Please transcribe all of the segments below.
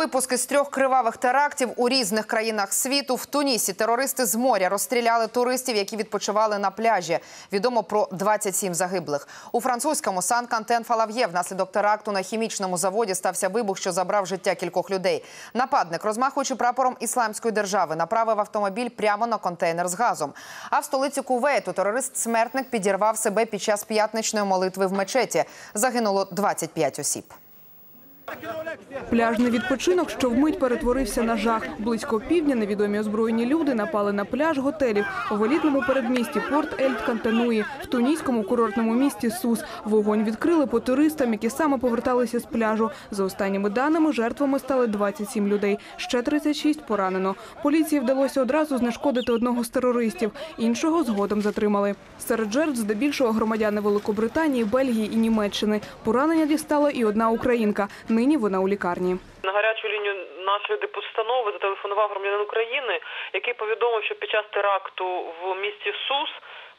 випуск із трьох кривавих терактів у різних країнах світу. В Тунісі терористи з моря розстріляли туристів, які відпочивали на пляжі. Відомо про 27 загиблих. У французькому Сан-Кантен Фалав'є внаслідок теракту на хімічному заводі стався вибух, що забрав життя кількох людей. Нападник, розмахуючи прапором ісламської держави, направив автомобіль прямо на контейнер з газом. А в столиці Кувейту терорист-смертник підірвав себе під час п'ятничної молитви в мечеті. Загинуло 25 осіб. Пляжний відпочинок, що вмить перетворився на жах. Близько півдня невідомі озброєні люди напали на пляж готелів в елітному передмісті Порт Ельт Кантануї в тунійському курортному місті Сус. Вогонь відкрили по туристам, які саме поверталися з пляжу. За останніми даними, жертвами стали 27 людей. Ще 36 поранено. Поліції вдалося одразу знешкодити одного з терористів. Іншого згодом затримали. Серед жертв здебільшого громадяни Великобританії, Бельгії і Німеччини. Поранення дістала і одна українка. Нині вона у лікарні. На гарячу лінію нашої депустанови зателефонував громадянин України, який повідомив, що під час теракту в місті Сус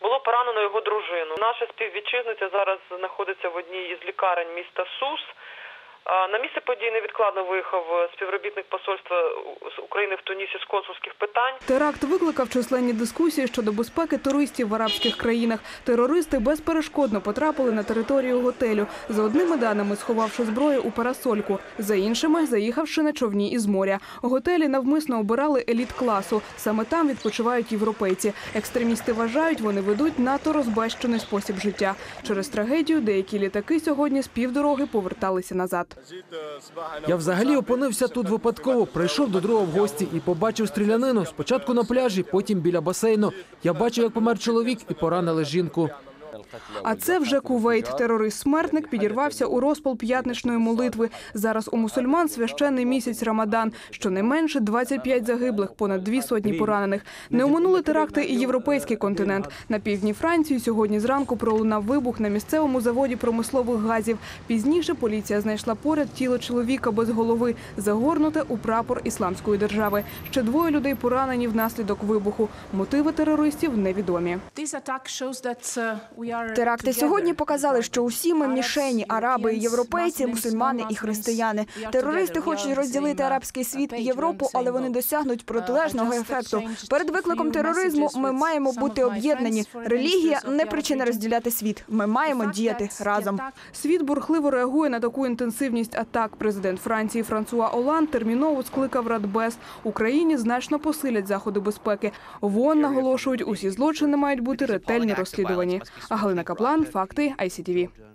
було поранено його дружину. Наша співвітчизниця зараз знаходиться в одній із лікарень міста Сус. На місце події невідкладно виїхав співробітник посольства України в Тунісі з консульських питань. Теракт викликав численні дискусії щодо безпеки туристів в арабських країнах. Терористи безперешкодно потрапили на територію готелю. За одними даними, сховавши зброю у парасольку, за іншими заїхавши на човні із моря. Готелі навмисно обирали еліт класу. Саме там відпочивають європейці. Екстремісти вважають, вони ведуть надто розбещений спосіб життя. Через трагедію деякі літаки сьогодні з півдороги поверталися назад. Я взагалі опинився тут випадково. Прийшов до другого в гості і побачив стрілянину. Спочатку на пляжі, потім біля басейну. Я бачив, як помер чоловік і поранили жінку. А це вже Кувейт. Терорист-смертник підірвався у розпал п'ятничної молитви. Зараз у мусульман священний місяць Рамадан. Щонайменше 25 загиблих, понад дві сотні поранених. Не оминули теракти і європейський континент. На півдні Франції сьогодні зранку пролунав вибух на місцевому заводі промислових газів. Пізніше поліція знайшла поряд тіло чоловіка без голови, загорнуте у прапор ісламської держави. Ще двоє людей поранені внаслідок вибуху. Мотиви терористів невідомі. Теракти сьогодні показали, що усі ми мішені араби, і європейці, мусульмани і християни. Терористи хочуть розділити арабський світ і Європу, але вони досягнуть протилежного ефекту. Перед викликом тероризму ми маємо бути об'єднані. Релігія не причина розділяти світ. Ми маємо діяти разом. Світ бурхливо реагує на таку інтенсивність атак. Президент Франції Франсуа Оланд терміново скликав Радбез. Україні значно посилять заходи безпеки. ВОН наголошують, усі злочини мають бути ретельно розслідувані. Галина Каплан, факти ICTV.